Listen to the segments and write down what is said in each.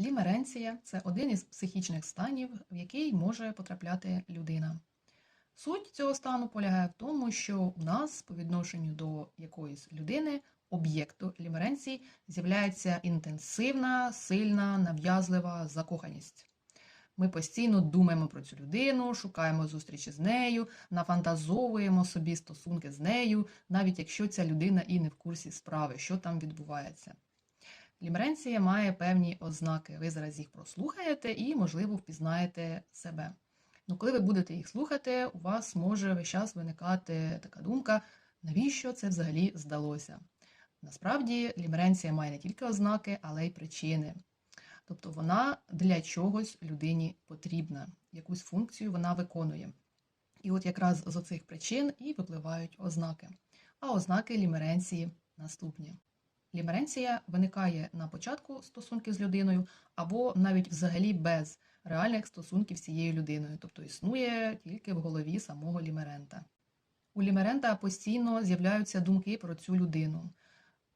Лімеренція це один із психічних станів, в який може потрапляти людина. Суть цього стану полягає в тому, що у нас по відношенню до якоїсь людини, об'єкту лімеренції, з'являється інтенсивна, сильна, нав'язлива закоханість. Ми постійно думаємо про цю людину, шукаємо зустрічі з нею, нафантазовуємо собі стосунки з нею, навіть якщо ця людина і не в курсі справи, що там відбувається. Лімеренція має певні ознаки. Ви зараз їх прослухаєте і, можливо, впізнаєте себе. Ну, коли ви будете їх слухати, у вас може весь час виникати така думка, навіщо це взагалі здалося? Насправді, лімеренція має не тільки ознаки, але й причини. Тобто вона для чогось людині потрібна, якусь функцію вона виконує. І от якраз з оцих причин і випливають ознаки. А ознаки лімеренції наступні. Лімеренція виникає на початку стосунків з людиною, або навіть взагалі без реальних стосунків з цією людиною, тобто існує тільки в голові самого лімерента. У лімерента постійно з'являються думки про цю людину.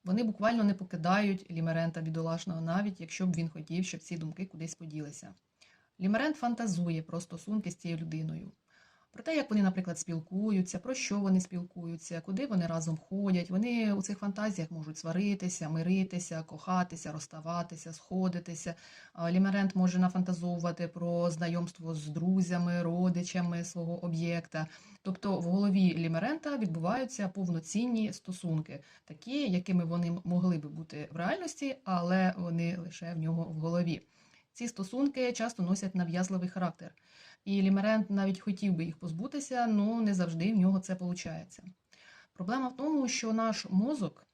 Вони буквально не покидають лімерента бідолашного, навіть якщо б він хотів, щоб ці думки кудись поділися. Лімерент фантазує про стосунки з цією людиною, про те, як вони, наприклад, спілкуються, про що вони спілкуються, куди вони разом ходять. Вони у цих фантазіях можуть сваритися, миритися, кохатися, розставатися, сходитися. Лімерент може нафантазовувати про знайомство з друзями, родичами свого об'єкта. Тобто в голові лімерента відбуваються повноцінні стосунки, такі, якими вони могли би бути в реальності, але вони лише в нього в голові. Ці стосунки часто носять нав'язливий характер. І лімерент навіть хотів би їх позбутися, але не завжди в нього це виходить. Проблема в тому, що наш мозок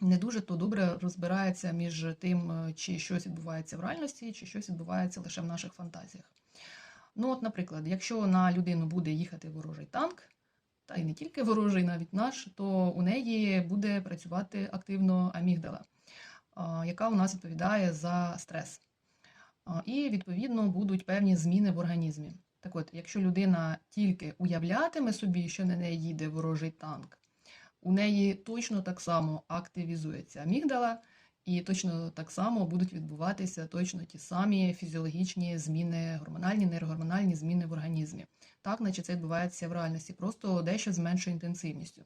не дуже то добре розбирається між тим, чи щось відбувається в реальності, чи щось відбувається лише в наших фантазіях. Ну, от, наприклад, якщо на людину буде їхати ворожий танк, та й не тільки ворожий, навіть наш, то у неї буде працювати активно амігдала, яка у нас відповідає за стрес. І, відповідно, будуть певні зміни в організмі. Так от, якщо людина тільки уявлятиме собі, що на неї їде ворожий танк, у неї точно так само активізується амігдала, і точно так само будуть відбуватися точно ті самі фізіологічні зміни, гормональні, нейрогормональні зміни в організмі. Так, наче це відбувається в реальності, просто дещо з меншою інтенсивністю.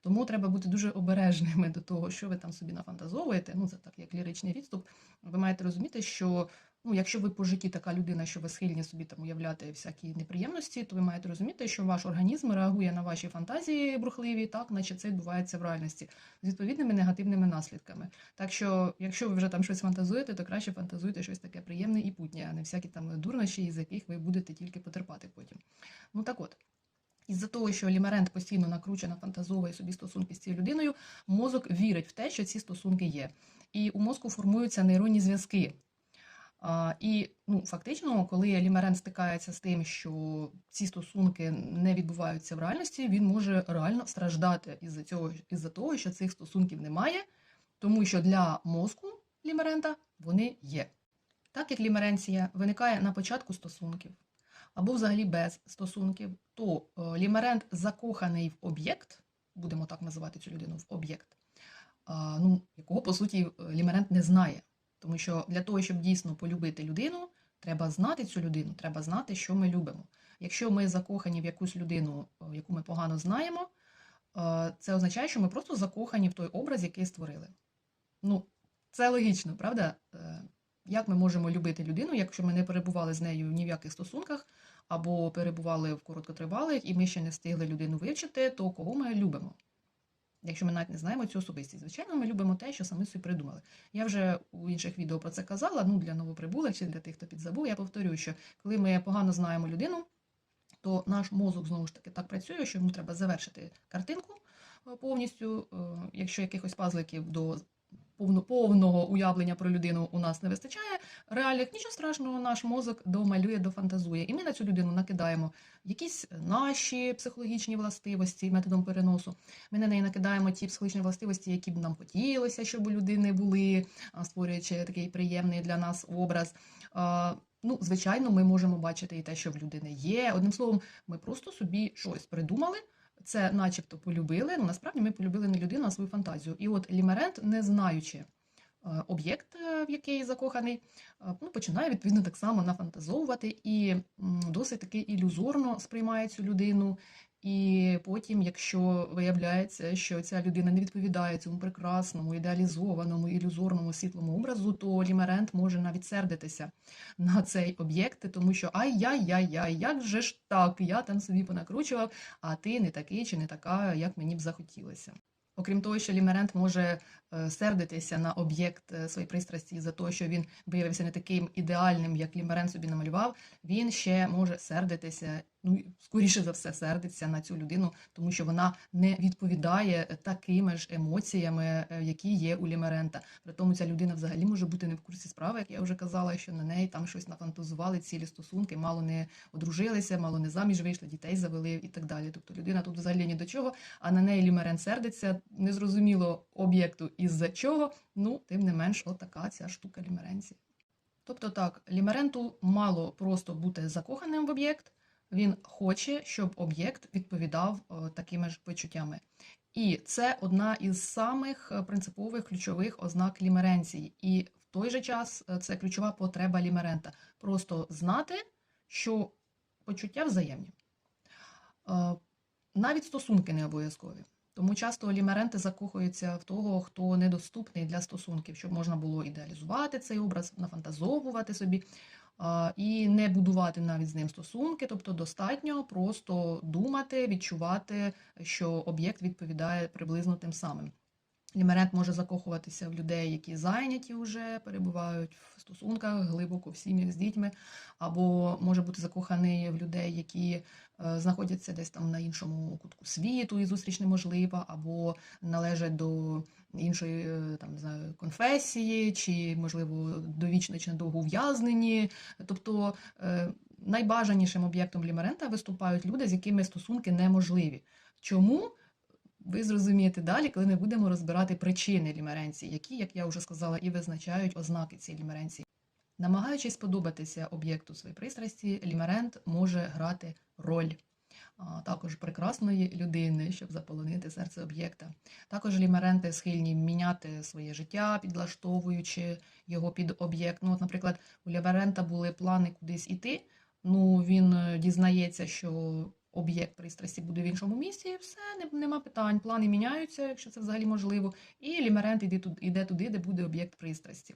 Тому треба бути дуже обережними до того, що ви там собі нафантазовуєте. Ну, це так, як ліричний відступ. Ви маєте розуміти, що ну, якщо ви по житті така людина, що ви схильні собі там уявляти всякі неприємності, то ви маєте розуміти, що ваш організм реагує на ваші фантазії брухливі, так, наче це відбувається в реальності, з відповідними негативними наслідками. Так що, якщо ви вже там щось фантазуєте, то краще фантазуйте щось таке приємне і путнє, а не всякі там дурнощі, із яких ви будете тільки потерпати потім. Ну так от. Із-за того, що лімерент постійно накручено, фантазовує собі стосунки з цією людиною, мозок вірить в те, що ці стосунки є. І у мозку формуються нейронні зв'язки. І ну, фактично, коли лімерент стикається з тим, що ці стосунки не відбуваються в реальності, він може реально страждати із-за цього, із-за того, що цих стосунків немає, тому що для мозку лімерента вони є. Так як лімеренція виникає на початку стосунків або взагалі без стосунків, то е, лімерент закоханий в об'єкт, будемо так називати цю людину в об'єкт, ну, якого, по суті, лімерент не знає. Тому що для того, щоб дійсно полюбити людину, треба знати цю людину, треба знати, що ми любимо. Якщо ми закохані в якусь людину, е, яку ми погано знаємо, е, це означає, що ми просто закохані в той образ, який створили. Ну, це логічно, правда? Як ми можемо любити людину, якщо ми не перебували з нею ні в яких стосунках, або перебували в короткотривалих, і ми ще не встигли людину вивчити, то кого ми любимо? Якщо ми навіть не знаємо цю особистість, звичайно, ми любимо те, що самі собі придумали. Я вже у інших відео про це казала. Ну для новоприбулих чи для тих, хто підзабув, я повторюю, що коли ми погано знаємо людину, то наш мозок знову ж таки так працює, що йому треба завершити картинку е, повністю. Е, якщо якихось пазликів до повного уявлення про людину у нас не вистачає. Реальних нічого страшного, наш мозок домалює, дофантазує. І ми на цю людину накидаємо якісь наші психологічні властивості методом переносу. Ми на неї накидаємо ті психологічні властивості, які б нам хотілося, щоб у людини були, створюючи такий приємний для нас образ. Ну, звичайно, ми можемо бачити і те, що в людини є. Одним словом, ми просто собі щось придумали це начебто полюбили, але насправді ми полюбили не людину, а свою фантазію. І от лімерент, не знаючи е, об'єкт, е, в який закоханий, е, ну, починає відповідно так само нафантазовувати і досить таки ілюзорно сприймає цю людину. І потім, якщо виявляється, що ця людина не відповідає цьому прекрасному, ідеалізованому, ілюзорному світлому образу, то лімерент може навіть сердитися на цей об'єкт, тому що ай-яй-яй-яй, як же ж так, я там собі понакручував, а ти не такий чи не така, як мені б захотілося. Окрім того, що лімерент може е, сердитися на об'єкт е, своєї пристрасті за те, що він виявився не таким ідеальним, як лімерент собі намалював, він ще може сердитися, ну скоріше за все, сердиться на цю людину, тому що вона не відповідає такими ж емоціями, е, які є у лімерента. При тому ця людина взагалі може бути не в курсі справи, як я вже казала, що на неї там щось нафантазували, цілі стосунки, мало не одружилися, мало не заміж вийшли, дітей завели і так далі. Тобто людина тут взагалі ні до чого, а на неї лімерент сердиться, незрозуміло об'єкту із-за чого, ну, тим не менш, отака ця штука лімеренції. Тобто так, лімеренту мало просто бути закоханим в об'єкт, він хоче, щоб об'єкт відповідав е, такими ж почуттями. І це одна із самих е, принципових ключових ознак лімеренції. І в той же час е, це ключова потреба лімерента. Просто знати, що почуття взаємні. Навіть стосунки не обов'язкові. Тому часто лімеренти закохуються в того, хто недоступний для стосунків, щоб можна було ідеалізувати цей образ, нафантазовувати собі і не будувати навіть з ним стосунки. Тобто достатньо просто думати, відчувати, що об'єкт відповідає приблизно тим самим. Лімерент може закохуватися в людей, які зайняті вже перебувають в стосунках глибоко в сім'ях з дітьми, або може бути закоханий в людей, які е, знаходяться десь там на іншому кутку світу, і зустріч неможлива, або належать до іншої е, там не знаю, конфесії, чи можливо довічно чи надовго ув'язнені. Тобто е, найбажанішим об'єктом лімерента виступають люди, з якими стосунки неможливі. Чому? Ви зрозумієте далі, коли ми будемо розбирати причини лімеренції, які, як я вже сказала, і визначають ознаки цієї лімеренції. Намагаючись подобатися об'єкту своєї пристрасті, лімерент може грати роль також прекрасної людини, щоб заполонити серце об'єкта. Також лімеренти схильні міняти своє життя, підлаштовуючи його під об'єкт. Ну, от, наприклад, у лімерента були плани кудись іти. Ну, він е, дізнається, що об'єкт пристрасті буде в іншому місці, і все, не- нема питань. Плани міняються, якщо це взагалі можливо. І лімерент йде туди, іде туди, де буде об'єкт пристрасті.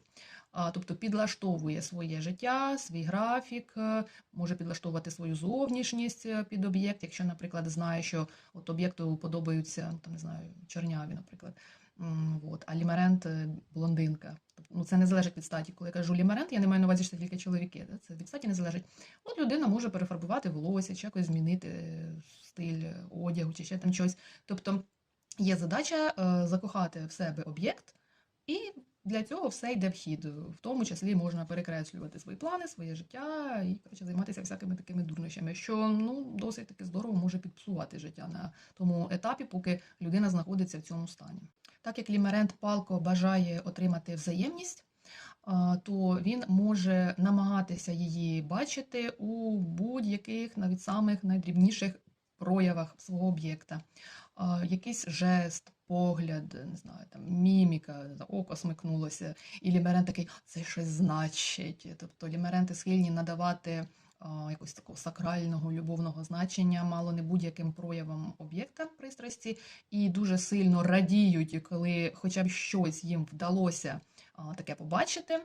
Тобто підлаштовує своє життя, свій графік, е, може підлаштовувати свою зовнішність е, під об'єкт, якщо, наприклад, знає, що от об'єкту подобаються там, не знаю, чорняві, наприклад. От, а лімерент е, блондинка. Ну, це не залежить від статі. Коли я кажу лімерент, я не маю на увазі, що це тільки чоловіки. да, Це від статі не залежить. От людина може перефарбувати волосся, чи якось змінити е, стиль одягу, чи ще там щось. Тобто є задача е, закохати в себе об'єкт, і для цього все йде в хід. В тому числі можна перекреслювати свої плани, своє життя і коротше, займатися всякими такими дурнощами, що ну, досить таки здорово може підпсувати життя на тому етапі, поки людина знаходиться в цьому стані. Так як лімерент палко бажає отримати взаємність, то він може намагатися її бачити у будь-яких, навіть самих найдрібніших проявах свого об'єкта. Якийсь жест, погляд, не знаю, там міміка, око смикнулося, і лімерент такий, це щось значить. Тобто лімеренти схильні надавати якогось такого сакрального любовного значення, мало не будь-яким проявом об'єкта пристрасті, і дуже сильно радіють, коли хоча б щось їм вдалося таке побачити,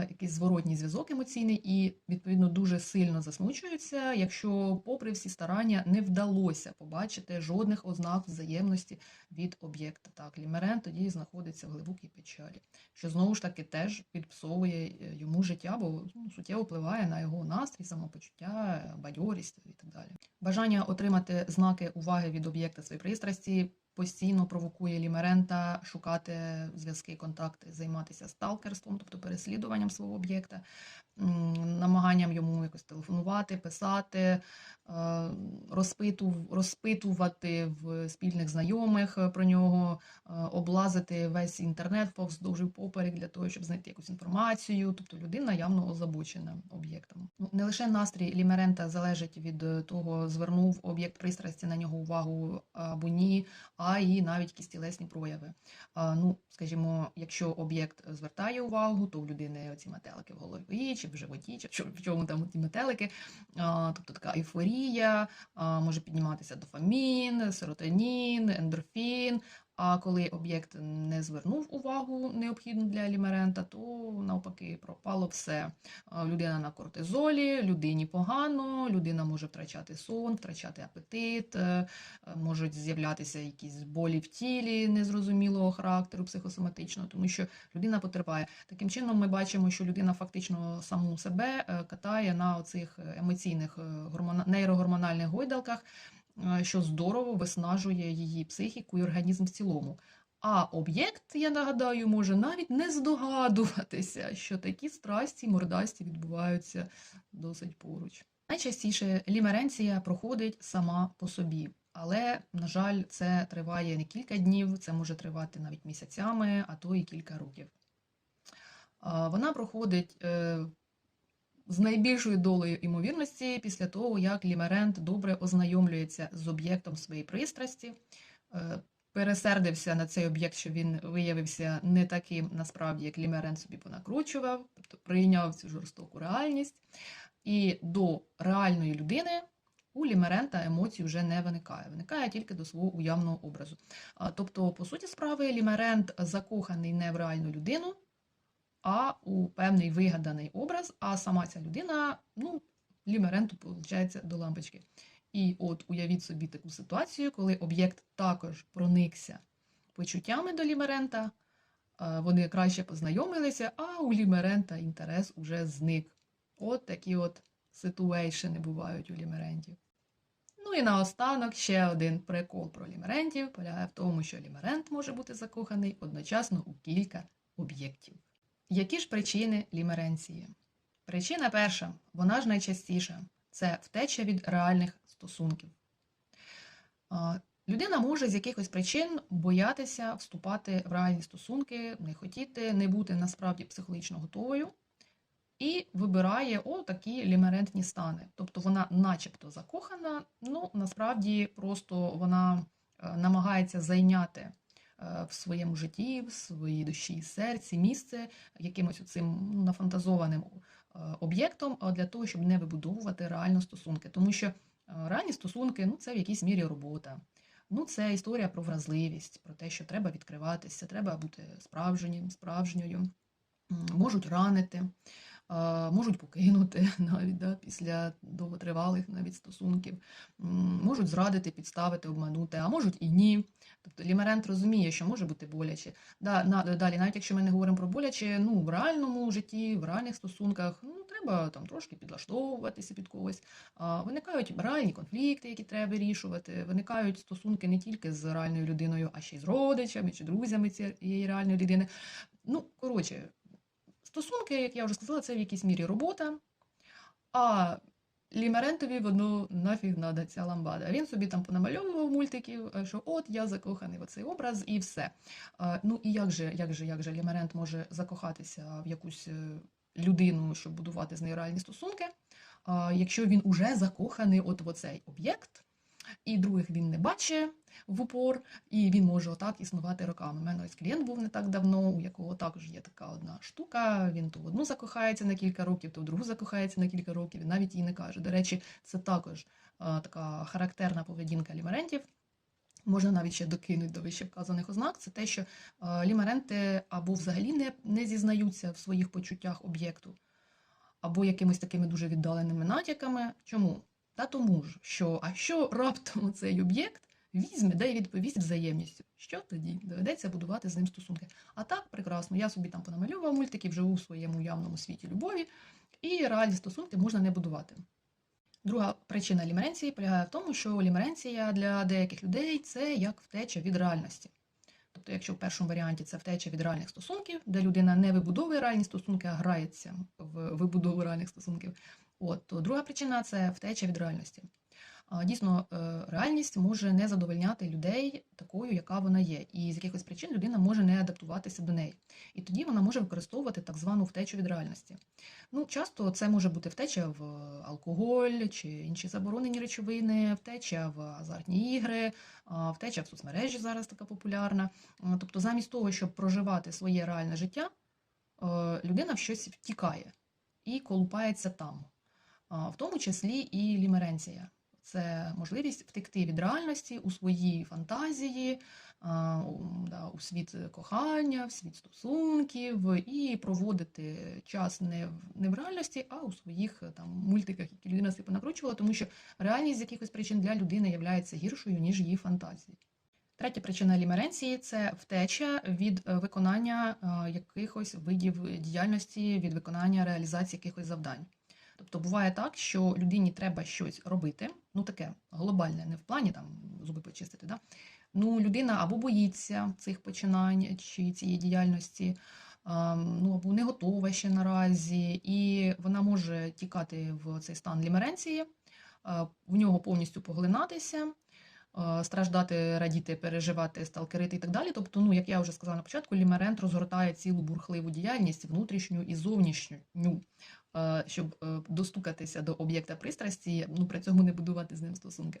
якийсь зворотній зв'язок емоційний, і відповідно дуже сильно засмучуються, якщо, попри всі старання, не вдалося побачити жодних ознак взаємності від об'єкта. Так, лімерен тоді знаходиться в глибокій печалі, що знову ж таки теж підпсовує е, йому життя, бо ну, суттєво впливає на його настрій, самопочуття, бадьорість і так далі. Бажання отримати знаки уваги від об'єкта своєї пристрасті постійно провокує лімерента шукати зв'язки, контакти, займатися сталкерством, тобто переслідуванням свого об'єкта, намаганням йому якось телефонувати, писати, е, розпитувати в спільних знайомих про нього, е, облазити весь інтернет повздовж і поперек для того, щоб знайти якусь інформацію. Тобто людина явно озабочена об'єктом. Ну, не лише настрій лімерента залежить від того, звернув об'єкт пристрасті на нього увагу або ні, а а і навіть якісь тілесні прояви. Ну, скажімо, якщо об'єкт звертає увагу, то в людини оці метелики в голові, чи в животі, чи в чому там ті метелики, тобто така ейфорія, може підніматися дофамін, серотонін, ендорфін. А коли об'єкт не звернув увагу необхідну для лімерента, то навпаки пропало все. Людина на кортизолі, людині погано, людина може втрачати сон, втрачати апетит, е, е, можуть з'являтися якісь болі в тілі незрозумілого характеру, психосоматичного, тому що людина потерпає. Таким чином, ми бачимо, що людина фактично саму себе е, катає на оцих емоційних гормона... нейрогормональних гойдалках, що здорово виснажує її психіку і організм в цілому. А об'єкт, я нагадаю, може навіть не здогадуватися, що такі страсті мордасті відбуваються досить поруч. Найчастіше лімеренція проходить сама по собі, але, на жаль, це триває не кілька днів, це може тривати навіть місяцями, а то і кілька років. Вона проходить е, з найбільшою долею імовірності після того, як лімерент добре ознайомлюється з об'єктом своєї пристрасті, е, пересердився на цей об'єкт, що він виявився не таким насправді, як лімерент собі понакручував, тобто прийняв цю жорстоку реальність. І до реальної людини у лімерента емоцій вже не виникає, виникає тільки до свого уявного образу. Тобто, по суті справи, лімерент закоханий не в реальну людину, а у певний вигаданий образ, а сама ця людина, ну, лімеренту, виходить, до лампочки. І от уявіть собі таку ситуацію, коли об'єкт також проникся почуттями до лімерента, е, вони краще познайомилися, а у лімерента інтерес уже зник. От такі от ситуейшени бувають у лімерентів. Ну і наостанок ще один прикол про лімерентів полягає в тому, що лімерент може бути закоханий одночасно у кілька об'єктів. Які ж причини лімеренції? Причина перша, вона ж найчастіша, це втеча від реальних стосунків. Людина може з якихось причин боятися вступати в реальні стосунки, не хотіти, не бути насправді психологічно готовою і вибирає о такі лімерентні стани. Тобто вона начебто закохана, ну насправді просто вона е, намагається зайняти в своєму житті, в своїй душі і серці місце якимось цим нафантазованим е, об'єктом а для того, щоб не вибудовувати реально стосунки. Тому що е, реальні стосунки ну, це в якійсь мірі робота. Ну, це історія про вразливість, про те, що треба відкриватися, треба бути справжнім, справжньою, можуть ранити, можуть покинути навіть да, після довготривалих навіть стосунків, можуть зрадити, підставити, обманути, а можуть і ні. Тобто лімерент розуміє, що може бути боляче. Далі, навіть якщо ми не говоримо про боляче, ну в реальному житті, в реальних стосунках, ну треба там трошки підлаштовуватися під когось. Виникають реальні конфлікти, які треба вирішувати. Виникають стосунки не тільки з реальною людиною, а ще й з родичами чи друзями цієї реальної людини. Ну, коротше, стосунки, як я вже сказала, це в якійсь мірі робота. А Лімерентові воно нафіг надо ця ламбада. Він собі там понамальовував мультиків, е, що от я закоханий в цей образ, і все. Ну і як же, як же, як же Лімерент може закохатися в якусь е, людину, щоб будувати з нею реальні стосунки, якщо він уже закоханий от в оцей об'єкт, і других він не бачить в упор, і він може отак існувати роками. У мене ось клієнт був не так давно, у якого також є така одна штука. Він то в одну закохається на кілька років, то в другу закохається на кілька років, і навіть їй не каже. До речі, це також а, така характерна поведінка лімерентів. Можна навіть ще докинути до вище вказаних ознак, це те, що е, лімеренти або взагалі не, не зізнаються в своїх почуттях об'єкту, або якимись такими дуже віддаленими натяками. Чому? Та тому ж, що а що раптом цей об'єкт візьме, да відповість взаємністю. Що тоді? Доведеться будувати з ним стосунки. А так, прекрасно, я собі там понамальовував мультики, живу в своєму явному світі любові, і реальні стосунки можна не будувати. Друга причина лімеренції полягає в тому, що лімеренція для деяких людей це як втеча від реальності. Тобто, якщо в першому варіанті це втеча від реальних стосунків, де людина не вибудовує реальні стосунки, а грається в вибудову реальних стосунків, от, то друга причина це втеча від реальності. Дійсно, е, реальність може не задовольняти людей такою, яка вона є, і з якихось причин людина може не адаптуватися до неї. І тоді вона може використовувати так звану втечу від реальності. Ну, часто це може бути втеча в алкоголь чи інші заборонені речовини, втеча в азартні ігри, втеча в соцмережі зараз така популярна. Тобто, замість того, щоб проживати своє реальне життя, е, людина в щось втікає і колупається там, в тому числі і лімеренція. Це можливість втекти від реальності у свої фантазії, у- світ кохання, в світ стосунків і проводити час не в, не в реальності, а у своїх там мультиках, які людина собі понакручувала, тому що реальність з якихось причин для людини є гіршою, ніж її фантазії. Третя причина лімеренції це втеча від е, виконання е, якихось видів діяльності, від виконання реалізації якихось завдань. Тобто буває так, що людині треба щось робити, ну таке глобальне, не в плані там зуби почистити. Да? Ну, людина або боїться цих починань чи цієї діяльності, ну або не готова ще наразі, і вона може тікати в цей стан лімеренції, в нього повністю поглинатися. Е, Страждати, радіти, переживати, сталкерити і так далі. Тобто, ну як я вже сказала на початку, лімерент розгортає цілу бурхливу діяльність внутрішню і зовнішню, е, щоб е, достукатися до об'єкта пристрасті, ну при цьому не будувати з ним стосунки.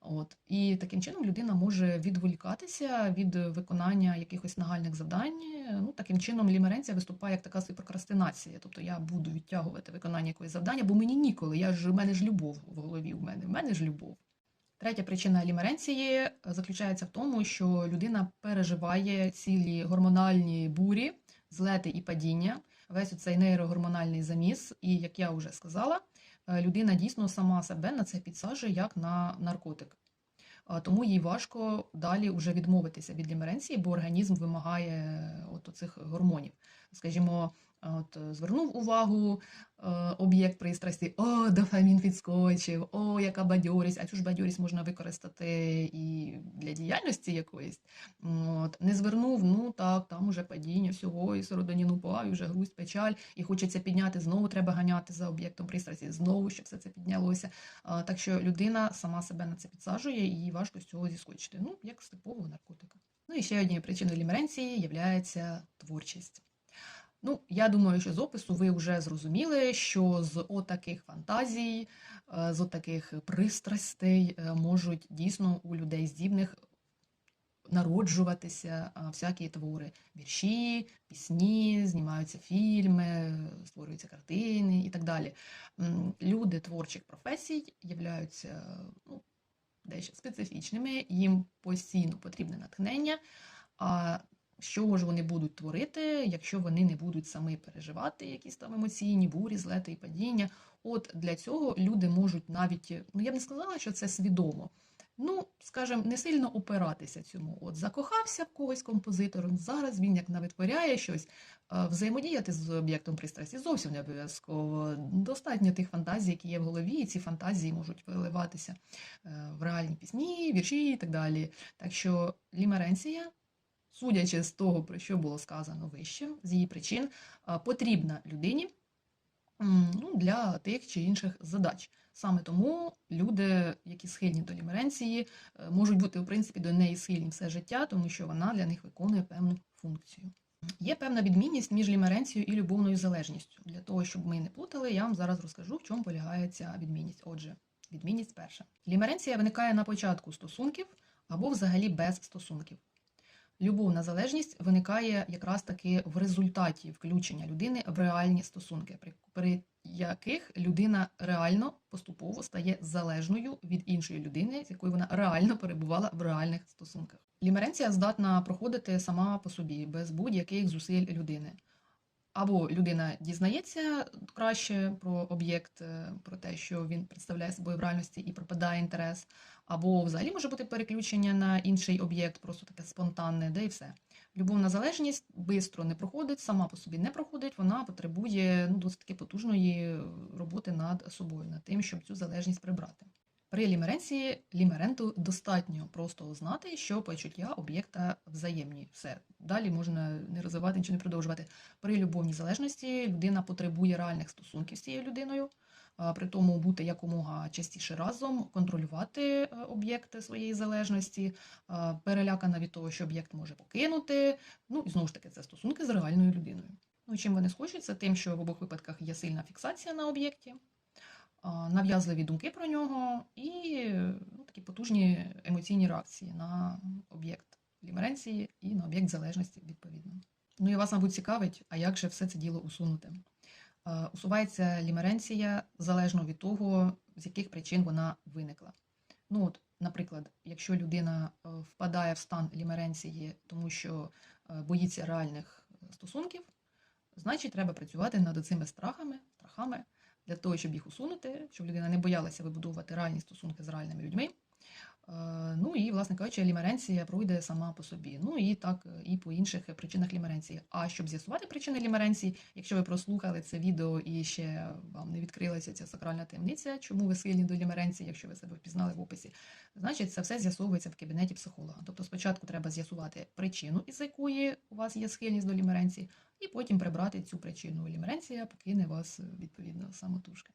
От і таким чином людина може відволікатися від виконання якихось нагальних завдань. Ну таким чином лімеренція виступає як така собі прокрастинація. Тобто я буду відтягувати виконання якогось завдання, бо мені ніколи. Я ж у мене ж любов в голові. У мене в мене ж любов. Третя причина лімеренції заключається в тому, що людина переживає цілі гормональні бурі, злети і падіння, весь цей нейрогормональний заміс. І як я вже сказала, е, людина дійсно сама себе на це підсаджує як на наркотик. Тому їй важко далі вже відмовитися від лімеренції, бо організм вимагає от цих гормонів. Скажімо, от е, звернув увагу е, об'єкт пристрасті, о, дофамін підскочив, о, яка бадьорість, а цю ж бадьорість можна використати і для діяльності якоїсь. От. Не звернув, ну так, там уже падіння всього, і серотонін упав, і вже грусть, печаль, і хочеться підняти, знову треба ганяти за об'єктом пристрасті, знову, щоб все це піднялося. Так що людина сама себе на це підсаджує, і важко з цього зіскочити. Ну, як з типового наркотика. Ну і ще однією причиною лімеренції є творчість. Ну, я думаю, що з опису ви вже зрозуміли, що з отаких фантазій, е, з отаких пристрастей е, можуть дійсно у людей здібних народжуватися всякі твори, вірші, пісні, знімаються фільми, створюються картини і так далі. Люди творчих професій являються ну, дещо специфічними, їм постійно потрібне натхнення. А що ж вони будуть творити, якщо вони не будуть самі переживати якісь там емоційні бурі, злети і падіння? От для цього люди можуть навіть, ну я б не сказала, що це свідомо. Ну, скажімо, не сильно опиратися цьому. От закохався в когось композитором, зараз він як навитворяє щось, е, взаємодіяти з об'єктом пристрасті зовсім не обов'язково. Достатньо тих фантазій, які є в голові, і ці фантазії можуть виливатися е, в реальні пісні, вірші і так далі. Так що лімеренція, судячи з того, про що було сказано вище, з її причин, е, потрібна людині ну, для тих чи інших задач. Саме тому люди, які схильні до лімеренції, е, можуть бути, в принципі, до неї схильні все життя, тому що вона для них виконує певну функцію. Є певна відмінність між лімеренцією і любовною залежністю. Для того, щоб ми не плутали, я вам зараз розкажу, в чому полягає ця відмінність. Отже, відмінність перша. Лімеренція виникає на початку стосунків або взагалі без стосунків. Любовна залежність виникає якраз таки в результаті включення людини в реальні стосунки, при, яких людина реально поступово стає залежною від іншої людини, з якою вона реально перебувала в реальних стосунках. Лімеренція здатна проходити сама по собі, без будь-яких зусиль людини. Або людина дізнається краще про об'єкт, е, про те, що він представляє собою в реальності і пропадає інтерес, або взагалі може бути переключення на інший об'єкт, просто таке спонтанне, де і все. Любовна залежність швидко не проходить, сама по собі не проходить, вона потребує ну, досить таки потужної роботи над собою, над тим, щоб цю залежність прибрати. При лімеренції лімеренту достатньо просто знати, що почуття об'єкта взаємні. Все. Далі можна не розвивати, нічого не продовжувати. При любовній залежності людина потребує реальних стосунків з цією людиною, при тому бути якомога частіше разом, контролювати е, об'єкти своєї залежності, перелякана від того, що об'єкт може покинути. Ну і знову ж таки, це стосунки з реальною людиною. Ну, чим вони це тим, що в обох випадках є сильна фіксація на об'єкті, нав'язливі думки про нього і ну, такі потужні емоційні реакції на об'єкт лімеренції і на об'єкт залежності, відповідно. Ну і вас, мабуть, цікавить, а як же все це діло усунути? Усувається лімеренція залежно від того, з яких причин вона виникла. Ну, от, наприклад, якщо людина е, впадає в стан лімеренції, тому що е, боїться реальних е, стосунків, значить треба працювати над цими страхами, страхами для того, щоб їх усунути, щоб людина не боялася вибудовувати реальні стосунки з реальними людьми. Е, Ну і, власне кажучи, лімеренція пройде сама по собі. Ну і так е, і по інших причинах лімеренції. А щоб з'ясувати причини лімеренції, якщо ви прослухали це відео і ще вам не відкрилася ця сакральна таємниця, чому ви схильні до лімеренції, якщо ви себе впізнали в описі, значить це все з'ясовується в кабінеті психолога. Тобто спочатку треба з'ясувати причину, із якої у вас є схильність до лімеренції, і потім прибрати цю причину. Лімеренція покине вас відповідно самотужки.